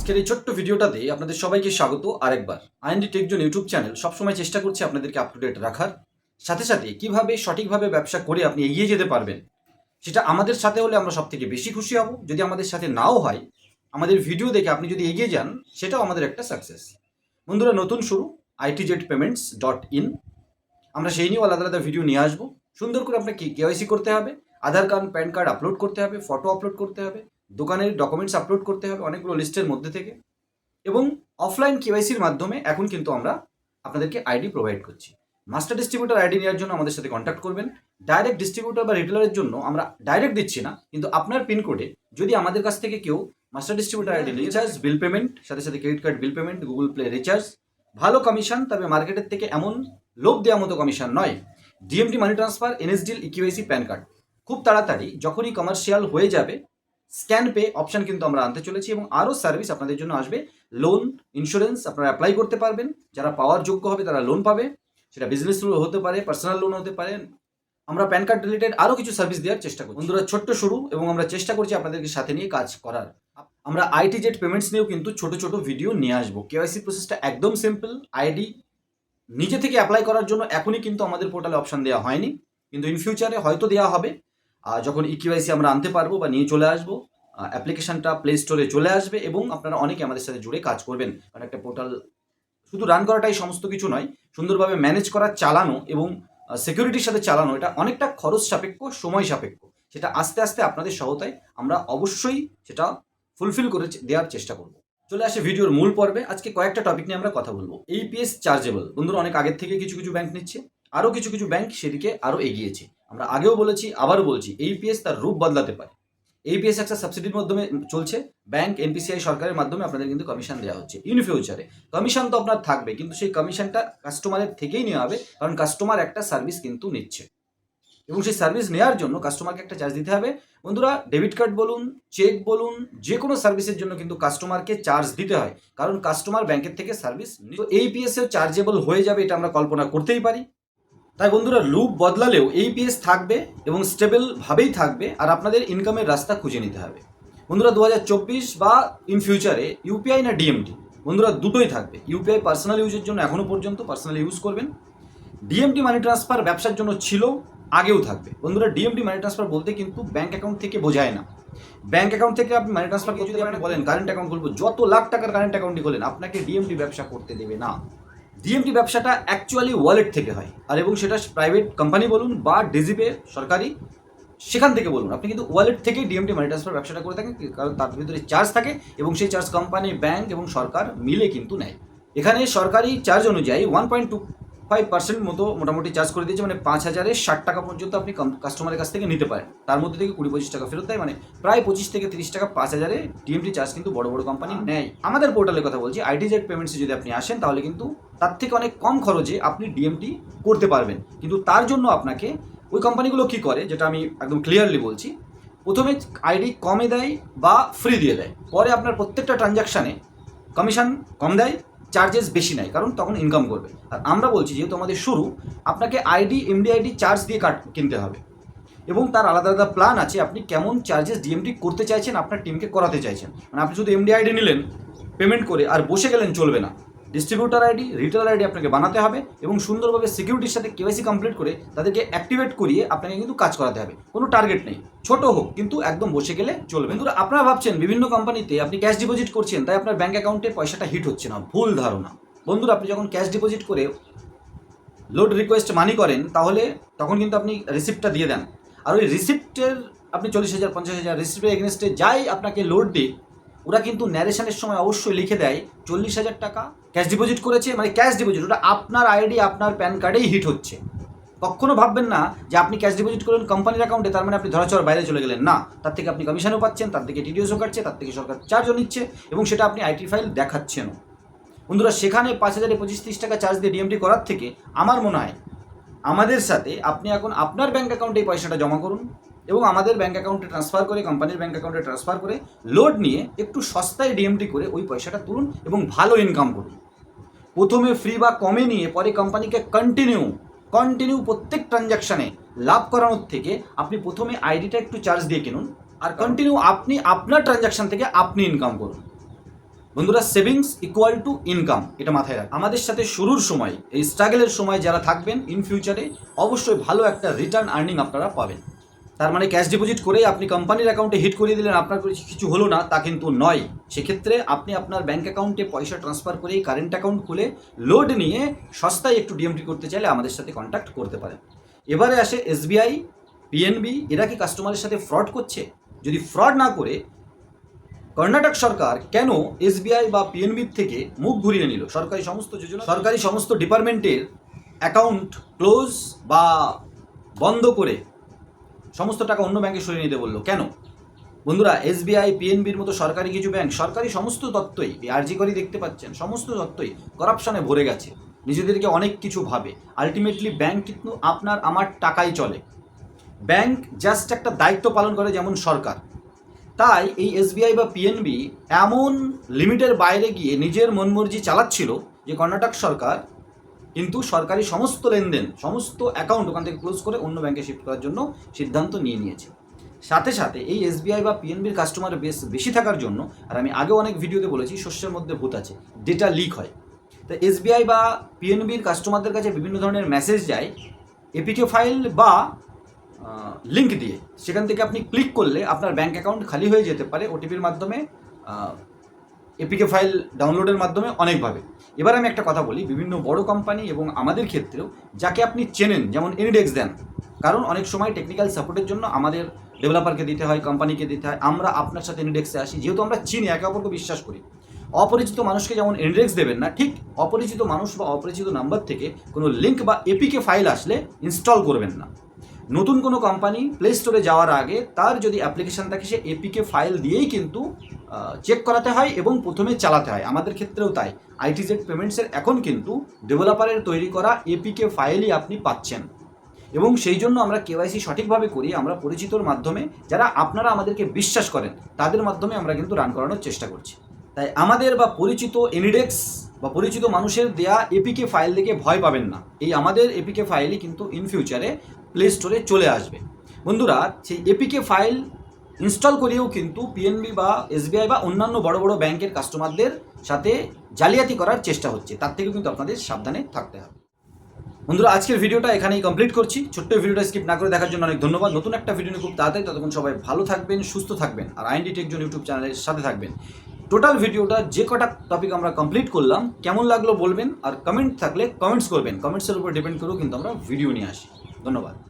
আজকের এই ছোট্ট ভিডিওটাতে আপনাদের সবাইকে স্বাগত আরেকবার। আইএনডি টেকজন ইউটিউব চ্যানেল সবসময় চেষ্টা করছে আপনাদেরকে আপ টু ডেট রাখার। সাথে সাথে কীভাবে সঠিকভাবে ব্যবসা করে আপনি এগিয়ে যেতে পারবেন, সেটা আমাদের সাথে হলে আমরা সব থেকে বেশি খুশি হব। যদি আমাদের সাথে নাও হয়, আমাদের ভিডিও দেখে আপনি যদি এগিয়ে যান, সেটাও আমাদের একটা সাকসেস বন্ধুরা, নতুন শুরু IT Z payments dot in আমরা সেই নিয়েও আলাদা আলাদা ভিডিও নিয়ে আসব। সুন্দর করে আপনাকে কেওয়াইসি করতে হবে, Aadhaar card, PAN card upload করতে হবে ফটো আপলোড করতে হবে। দোকানের ডকুমেন্টস আপলোড করতে হবে অনেকগুলো লিস্টের মধ্যে থেকে। এবং অফলাইন কেওয়াইসির মাধ্যমে এখন কিন্তু আমরা আপনাদেরকে আইডি প্রোভাইড করছি। মাস্টার ডিস্ট্রিবিউটার আইডি নেওয়ার জন্য আমাদের সাথে কন্ট্যাক্ট করবেন। ডাইরেক্ট ডিস্ট্রিবিউটার বা রিটেলারের জন্য আমরা ডাইরেক্ট দিচ্ছি না, কিন্তু আপনার পিনকোডে যদি আমাদের কাছ থেকে কেউ master distributor ID recharge bill payment সাথে সাথে credit card bill payment Google Play recharge ভালো কমিশন তবে মার্কেটের থেকে এমন লোভ দেওয়ার মতো কমিশন নয়। DMT money transfer NSDL EQIC PAN card খুব তাড়াতাড়ি যখনই কমার্শিয়াল হয়ে যাবে স্ক্যান পে অপশন কিন্তু আমরা আনতে চলেছি এবং আরও সার্ভিস আপনাদের জন্য আসবে। লোন ইন্স্যুরেন্স আপনারা অ্যাপ্লাই করতে পারবেন। যারা পাওয়ার যোগ্য হবে তারা লোন পাবে। সেটা বিজনেস লোন হতে পারে পার্সোনাল লোন হতে পারে। আমরা প্যান কার্ড রিলেটেড আরও কিছু সার্ভিস দেওয়ার চেষ্টা করি বন্ধুরা, ছোট্ট শুরু এবং আমরা চেষ্টা করছি আপনাদেরকে সাথে নিয়ে কাজ করার। আমরা আইটি জেট পেমেন্টস নিয়েও কিন্তু ছোট ছোট ভিডিও নিয়ে আসব। কেওয়াইসি প্রসেসটা একদম সিম্পল আইডি নিজে থেকে অ্যাপ্লাই করার জন্য এখনই কিন্তু আমাদের পোর্টালে অপশন দেওয়া হয়নি। কিন্তু ইন ফিউচারে হয়তো দেওয়া হবে। যখন ইকিউআইসি আমরা আনতে পারব বা নিয়ে চলে আসব অ্যাপ্লিকেশনটা প্লে স্টোরে চলে আসবে এবং আপনারা অনেকে আমাদের সাথে জুড়ে কাজ করবেন। কারণ একটা পোর্টাল শুধু রান করাটাই সমস্ত কিছু নয়, সুন্দরভাবে ম্যানেজ করা, চালানো এবং সিকিউরিটির সাথে চালানো, এটা অনেকটা খরচ সাপেক্ষ, সময় সাপেক্ষ। সেটা আস্তে আস্তে আপনাদের সহতায় আমরা অবশ্যই সেটা ফুলফিল করে দেওয়ার চেষ্টা করব। চলে আসে ভিডিওর মূল পর্বে। আজকে কয়েকটা টপিক নিয়ে আমরা কথা বলব। এইপিএস চার্জেবল বন্ধুরা, অনেক আগের থেকে কিছু কিছু ব্যাংক নিচ্ছে। আরও কিছু কিছু ব্যাংক সেদিকে আরও এগিয়েছে। আমরা আগেও বলেছি, আবারও বলছি এইপিএস তার রূপ বদলাতে পারে। এইপিএস একটা সাবসিডির মাধ্যমে চলছে। ব্যাংক এনপিসিআই সরকারের মাধ্যমে আপনাদের কিন্তু কমিশন দেওয়া হচ্ছে ইন ফিউচারে কমিশন তো আপনার থাকবে, কিন্তু সেই কমিশনটা কাস্টমারের থেকেই নেওয়া হবে, কারণ কাস্টমার একটা সার্ভিস কিন্তু নিচ্ছে। এবং সেই সার্ভিস নেওয়ার জন্য কাস্টমারকে একটা চার্জ দিতে হবে। বন্ধুরা ডেবিট কার্ড বলুন চেক বলুন যে কোনো সার্ভিসের জন্য কিন্তু কাস্টমারকে চার্জ দিতে হয়। কারণ কাস্টমার ব্যাংকের থেকে সার্ভিস এই পিএসেও চার্জেবল হয়ে যাবে, এটা আমরা কল্পনা করতেই পারি। তাই বন্ধুরা লুপ বদলালেও এই পিএস থাকবে এবং স্টেবল ভাবেই থাকবে আর আপনাদের ইনকামের রাস্তা খুঁজে নিতে হবে। বন্ধুরা দু হাজার চব্বিশ বা ইন ফিউচারে ইউপিআই না ডিএমটি বন্ধুরা দুটোই থাকবে। ইউপিআই পার্সোনাল ইউজের জন্য এখনও পর্যন্ত পার্সোনাল ইউজ করবেন। ডিএমটি মানি ট্রান্সফার ব্যবসার জন্য ছিল আগেও থাকবে। বন্ধুরা ডিএমটি মানি ট্রান্সফার বলতে কিন্তু ব্যাংক অ্যাকাউন্ট থেকে বোঝায় না। ব্যাংক অ্যাকাউন্ট থেকে আপনি মানি ট্রান্সফার যদি আপনি বলেন কারেন্ট অ্যাকাউন্ট খুলবো যত লাখ টাকার কারেন্ট অ্যাকাউন্টই খোলেন আপনাকে ডিএমটি ব্যবসা করতে দেবে না। ডিএমটি ব্যবসাটা অ্যাকচুয়ালি ওয়ালেট থেকে হয়। আর এবং সেটা প্রাইভেট কোম্পানি বলুন বা ডিজিপে সরকারি, সেখান থেকে বলুন। আপনি কিন্তু ওয়ালেট থেকে ডিএমটি মানি ট্রান্সফার ব্যবসাটা করে থাকেন, কারণ তার ভিতরে চার্জ থাকে এবং সেই চার্জ কোম্পানি ব্যাংক এবং সরকার মিলে কিন্তু নেয়। এখানে সরকারি চার্জ অনুযায়ী one point two five percent মতো মোটামুটি চার্জ করে দিয়েছে মানে পাঁচ হাজারের ষাট টাকা পর্যন্ত আপনি কাস্টমারের কাছ থেকে নিতে পারেন। তার মধ্যে থেকে কুড়ি পঁচিশ টাকা ফেরত দেয় মানে প্রায় পঁচিশ থেকে তিরিশ টাকা পাঁচ হাজারে ডিএমটি চার্জ কিন্তু বড় বড় কোম্পানি নেয়। আমাদের পোর্টালের কথা বলছি আইটি জেড পেমেন্টসে যদি আপনি আসেন তাহলে কিন্তু তার থেকে অনেক কম খরচে আপনি ডিএমটি করতে পারবেন। কিন্তু তার জন্য আপনাকে ওই কোম্পানিগুলো কী করে যেটা আমি একদম ক্লিয়ারলি বলছি প্রথমে আইডি কমে দেয় বা ফ্রি দিয়ে দেয়। পরে আপনার প্রত্যেকটা ট্রানজ্যাকশানে কমিশন কম দেয় চার্জেস বেশি নেয়, কারণ তখন ইনকাম করবে। আর আমরা বলছি যেহেতু আমাদের শুরু, আপনাকে আইডি এমডি আইডি চার্জ দিয়ে কাট, কিনতে হবে। এবং তার আলাদা আলাদা প্ল্যান আছে, আপনি কেমন চার্জেস ডিএমটি করতে চাইছেন, আপনার টিমকে করাতে চাইছেন। মানে আপনি শুধু এমডি আইডি নিলেন পেমেন্ট করে, আর বসে গেলেন, চলবে না। ডিস্ট্রিবিউটার আইডি রিটেলার আইডি আপনাকে বানাতে হবে এবং সুন্দরভাবে সিকিউরিটির সাথে কেওয়াইসি কমপ্লিট করে তাদেরকে অ্যাক্টিভেট করিয়ে আপনাকে কিন্তু কাজ করাতে হবে। কোনো টার্গেট নেই। ছোট হোক, কিন্তু একদম বসে গেলে চলবে। কিন্তু আপনারা ভাবছেন, বিভিন্ন কোম্পানিতে আপনি ক্যাশ ডিপোজিট করছেন, তাই আপনার ব্যাঙ্ক অ্যাকাউন্টে পয়সাটা হিট হচ্ছে না। ভুল ধারণা। বন্ধুরা, আপনি যখন ক্যাশ ডিপোজিট করে লোড রিকোয়েস্ট মানি করেন, তাহলে তখন কিন্তু আপনি রিসিপ্টটা দিয়ে দেন। আর ওই রিসিপ্টের আপনি চল্লিশ হাজার, পঞ্চাশ হাজার রিসিপ্টের এগেনস্টে যাই আপনাকে লোড দিক ওরা কিন্তু ন্যারেশনের সময় অবশ্যই লিখে দেয়, চল্লিশ হাজার টাকা ক্যাশ ডিপোজিট করেছে মানে ক্যাশ ডিপোজিট ওটা আপনার আইডি আপনার প্যান কার্ডেই হিট হচ্ছে। কখনো ভাববেন না যে আপনি ক্যাশ ডিপোজিট করলেন কোম্পানির অ্যাকাউন্টে তার মানে আপনি ধরাচড়ার বাইরে চলে গেলেন। না, তার থেকে আপনি কমিশনও পাচ্ছেন, তার থেকে টিডিওসও কাটছে, তার থেকে সরকার চার্জও নিচ্ছে এবং সেটা আপনি আইটি ফাইল দেখাচ্ছেনও। বন্ধুরা, সেখানে পাঁচ হাজারে পঁচিশ তিরিশ টাকা চার্জ দিয়ে ডিএমটি করার থেকে আমার মনে হয়, আমাদের সাথে আপনি এখন আপনার ব্যাঙ্ক অ্যাকাউন্টে এই পয়সাটা জমা করুন। এবং আমাদের ব্যাঙ্ক অ্যাকাউন্টে ট্রান্সফার করে কোম্পানির ব্যাঙ্ক অ্যাকাউন্টে ট্রান্সফার করে লোড নিয়ে একটু সস্তায় ডিএমটি করে ওই পয়সাটা তুলুন এবং ভালো ইনকাম করুন। প্রথমে ফ্রি বা কমে নিয়ে পরে কোম্পানিকে কন্টিনিউ কন্টিনিউ প্রত্যেক ট্রানজ্যাকশানে লাভ করানোর থেকে আপনি প্রথমে আইডিটা একটু চার্জ দিয়ে কিনুন আর কন্টিনিউ আপনি আপনার ট্রানজ্যাকশান থেকে আপনি ইনকাম করুন। বন্ধুরা সেভিংস ইকুয়াল টু ইনকাম এটা মাথায় রাখ আমাদের সাথে শুরুর সময়, এই স্ট্রাগলের সময় যারা থাকবেন ইন ফিউচারে অবশ্যই ভালো একটা রিটার্ন আর্নিং আপনারা পাবেন। তার মানে ক্যাশ ডিপোজিট করেই আপনি কোম্পানির অ্যাকাউন্টে হিট করিয়ে দিলেন, আপনার কিছু- হলো না, তা কিন্তু নয়। সেক্ষেত্রে আপনি আপনার ব্যাঙ্ক অ্যাকাউন্টে পয়সা ট্রান্সফার করেই কারেন্ট অ্যাকাউন্ট খুলে লোড নিয়ে সস্তায় একটু ডিএমটি করতে চাইলে আমাদের সাথে কন্ট্যাক্ট করতে পারেন। এবারে আসে এসবিআই পিএনবি এরা কি কাস্টমারের সাথে ফ্রড করছে? যদি ফ্রড না করে, কর্ণাটক সরকার কেন এসবিআই বা পিএনবির থেকে মুখ ঘুরিয়ে নিল? সরকারি সমস্ত যোজনা, সরকারি সমস্ত ডিপার্টমেন্টের অ্যাকাউন্ট ক্লোজ বা বন্ধ করে সমস্ত টাকা অন্য ব্যাংকে সরিয়ে নিতে বলল। কেন? বন্ধুরা, এসবিআই, পিএনবির মতো সরকারি কিছু ব্যাংক, সরকারি সমস্ত তত্ত্বই আরজি করেই দেখতে পাচ্ছেন, সমস্ত তত্ত্বই করাপশনে ভরে গেছে। নিজেদেরকে অনেক কিছু ভাবে। আলটিমেটলি ব্যাংক কিন্তু আপনার, আমার টাকাই চলে। ব্যাংক জাস্ট একটা দায়িত্ব পালন করে যেমন সরকার। তাই এই এসবিআই বা পিএনবি এমন লিমিটের বাইরে গিয়ে নিজের মনমর্জি চালাচ্ছিল যে কর্ণাটক সরকার কিন্তু সরকারি সমস্ত লেনদেন, সমস্ত অ্যাকাউন্ট ওখান থেকে ক্লোজ করে অন্য ব্যাংকে শিফট করার জন্য সিদ্ধান্ত নিয়ে নিয়েছে। সাথে সাথে এই এসবিআই বা পিএনবির কাস্টমার বেস বেশি থাকার জন্য, আর আমি আগেও অনেক ভিডিওতে বলেছি, শস্যের মধ্যে ভূত আছে ডেটা লিক হয়। তো এসবিআই বা পিএনবির কাস্টমারদের কাছে বিভিন্ন ধরনের মেসেজ যায় এপিকে ফাইল বা লিঙ্ক দিয়ে। সেখান থেকে আপনি ক্লিক করলে আপনার ব্যাঙ্ক অ্যাকাউন্ট খালি হয়ে যেতে পারে ওটিপির মাধ্যমে এপিকে ফাইল ডাউনলোডের মাধ্যমে অনেকভাবে এবার আমি একটা কথা বলি, বিভিন্ন বড় কোম্পানি এবং আমাদের ক্ষেত্রেও যাকে আপনি চেনেন, যেমন এনিডেক্স দেন, কারণ অনেক সময় টেকনিক্যাল সাপোর্টের জন্য আমাদের ডেভেলপারকে দিতে হয় কোম্পানিকে দিতে হয়, আমরা আপনার সাথে এনিডেক্সে আসি, যেহেতু আমরা চিনি, একে অপরকে বিশ্বাস করি। অপরিচিত মানুষকে যেমন ইন্ডেক্স দেবেন না, ঠিক অপরিচিত মানুষ বা অপরিচিত নাম্বার থেকে কোনো লিঙ্ক বা এপিকে ফাইল আসলে ইনস্টল করবেন না। নতুন কোনো কোম্পানি প্লে স্টোরে যাওয়ার আগে তার যদি অ্যাপ্লিকেশন থাকে, সে এপিকে ফাইল দিয়েই কিন্তু চেক করাতে হয় এবং প্রথমে চালাতে হয়। আমাদের ক্ষেত্রেও তাই। আইটিজেড পেমেন্টসের এখন কিন্তু ডেভেলপারের তৈরি করা এপিকে ফাইলই আপনি পাচ্ছেন। এবং সেই জন্য আমরা কেওয়াইসি সঠিকভাবে করি। আমরা পরিচিতর মাধ্যমে যারা আপনারা আমাদেরকে বিশ্বাস করেন, তাদের মাধ্যমে আমরা কিন্তু রান করানোর চেষ্টা করছি। তাই আমাদের বা পরিচিত এনিডেক্স বা পরিচিত মানুষের দেয়া এপিকে ফাইল দেখে ভয় পাবেন না। এই আমাদের এপিকে ফাইলই কিন্তু ইন ফিউচারে প্লে স্টোরে চলে আসবে। বন্ধুরা, সেই এপিকে ফাইল ইনস্টল করিয়েও কিন্তু পিএনবি বা এসবিআই বা অন্যান্য বড় বড় ব্যাংকের কাস্টমারদের সাথে জালিয়াতি করার চেষ্টা হচ্ছে। তার থেকেও কিন্তু আপনাদের সাবধানে থাকতে হবে। বন্ধুরা, আজকের ভিডিওটা এখানেই কমপ্লিট করছি। ছোট্ট ভিডিওটা স্কিপ না করে দেখার জন্য অনেক ধন্যবাদ। নতুন একটা ভিডিও নিয়ে খুব তাড়াতাড়ি ততক্ষণ সবাই ভালো থাকবেন, সুস্থ থাকবেন। আর আইনডি টেকজন ইউটিউব চ্যানেলের সাথে থাকবেন। টোটাল ভিডিওটা যে কটা টপিক আমরা কমপ্লিট করলাম, কেমন লাগল বলবেন? আর কমেন্ট থাকলে কমেন্টস করবেন। কমেন্টসের উপর ডিপেন্ড করেও কিন্তু আমরা ভিডিও নিয়ে আসি। ধন্যবাদ।